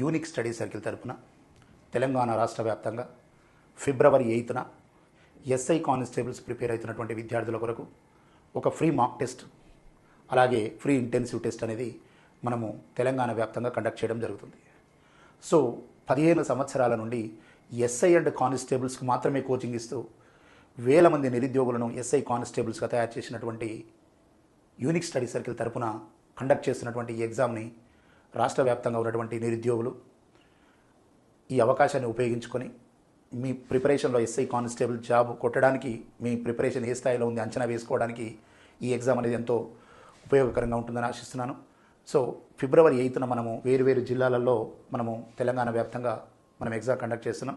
Unique study circle తరపున తెలంగాణ రాష్ట్ర వ్యాప్తంగా ఫిబ్రవరి ఎయిత్న ఎస్ఐ కానిస్టేబుల్స్ ప్రిపేర్ అవుతున్నటువంటి విద్యార్థుల కొరకు ఒక ఫ్రీ మాక్ టెస్ట్ అలాగే ఫ్రీ ఇంటెన్సివ్ టెస్ట్ అనేది మనము తెలంగాణ వ్యాప్తంగా కండక్ట్ చేయడం జరుగుతుంది. సో పదిహేను సంవత్సరాల నుండి ఎస్ఐ అండ్ కానిస్టేబుల్స్కి మాత్రమే కోచింగ్ ఇస్తూ వేల మంది నిరుద్యోగులను ఎస్ఐ కానిస్టేబుల్స్గా తయారు చేసినటువంటి యూనిక్ స్టడీ సర్కిల్ తరపున కండక్ట్ చేస్తున్నటువంటి ఈ ఎగ్జామ్ని రాష్ట్ర వ్యాప్తంగా ఉన్నటువంటి నిరుద్యోగులు ఈ అవకాశాన్ని ఉపయోగించుకొని మీ ప్రిపరేషన్లో ఎస్ఐ కానిస్టేబుల్ జాబ్ కొట్టడానికి మీ ప్రిపరేషన్ ఏ స్థాయిలో ఉంది అంచనా వేసుకోవడానికి ఈ ఎగ్జామ్ అనేది ఎంతో ఉపయోగకరంగా ఉంటుందని ఆశిస్తున్నాను. సో ఫిబ్రవరి ఎయిత్న మనము వేరు వేరు జిల్లాలలో మనము తెలంగాణ వ్యాప్తంగా మనం ఎగ్జామ్ కండక్ట్ చేస్తున్నాం.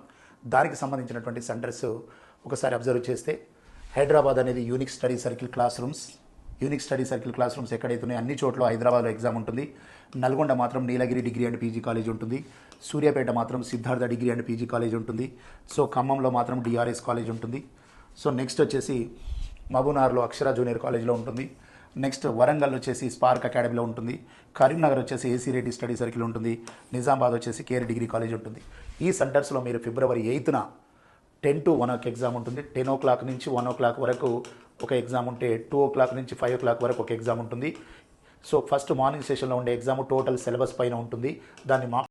దానికి సంబంధించినటువంటి సెంటర్స్ ఒకసారి అబ్జర్వ్ చేస్తే హైదరాబాద్ అనేది unique study circle classrooms unique study circle classrooms ఎక్కడైతే ఉన్నాయో అన్ని చోట్ల హైదరాబాద్లో ఎగ్జామ్ ఉంటుంది. నల్గొండ మాత్రం Neelagiri degree and PG college ఉంటుంది. సూర్యాపేట మాత్రం Siddhartha degree and PG college ఉంటుంది. సో ఖమ్మంలో మాత్రం డిఆర్ఎస్ కాలేజ్ ఉంటుంది. సో నెక్స్ట్ వచ్చేసి మబునార్లో అక్షర జూనియర్ కాలేజ్లో ఉంటుంది. నెక్స్ట్ వరంగల్ వచ్చేసి స్పార్క్ అకాడమీలో ఉంటుంది. కరీంనగర్ వచ్చేసి ఏసీ రెడ్డి స్టడీ సర్కిల్ ఉంటుంది. నిజామాబాద్ వచ్చేసి కేర్ డిగ్రీ కాలేజ్ ఉంటుంది. ఈ సెంటర్స్లో మీరు ఫిబ్రవరి ఎయిత్న టెన్ టు వన్ ఒక ఎగ్జామ్ ఉంటుంది. టెన్ ఓ క్లాక్ నుంచి వన్ ఓ క్లాక్ వరకు ఒక ఎగ్జామ్ ఉంటే టూ ఓ క్లాక్ నుంచి ఫైవ్ ఓ క్లాక్ వరకు ఒక ఎగ్జామ్ ఉంటుంది. సో ఫస్ట్ మార్నింగ్ సెషన్లో ఉండే ఎగ్జామ్ టోటల్ సిలబస్ పైన ఉంటుంది. దాన్ని మా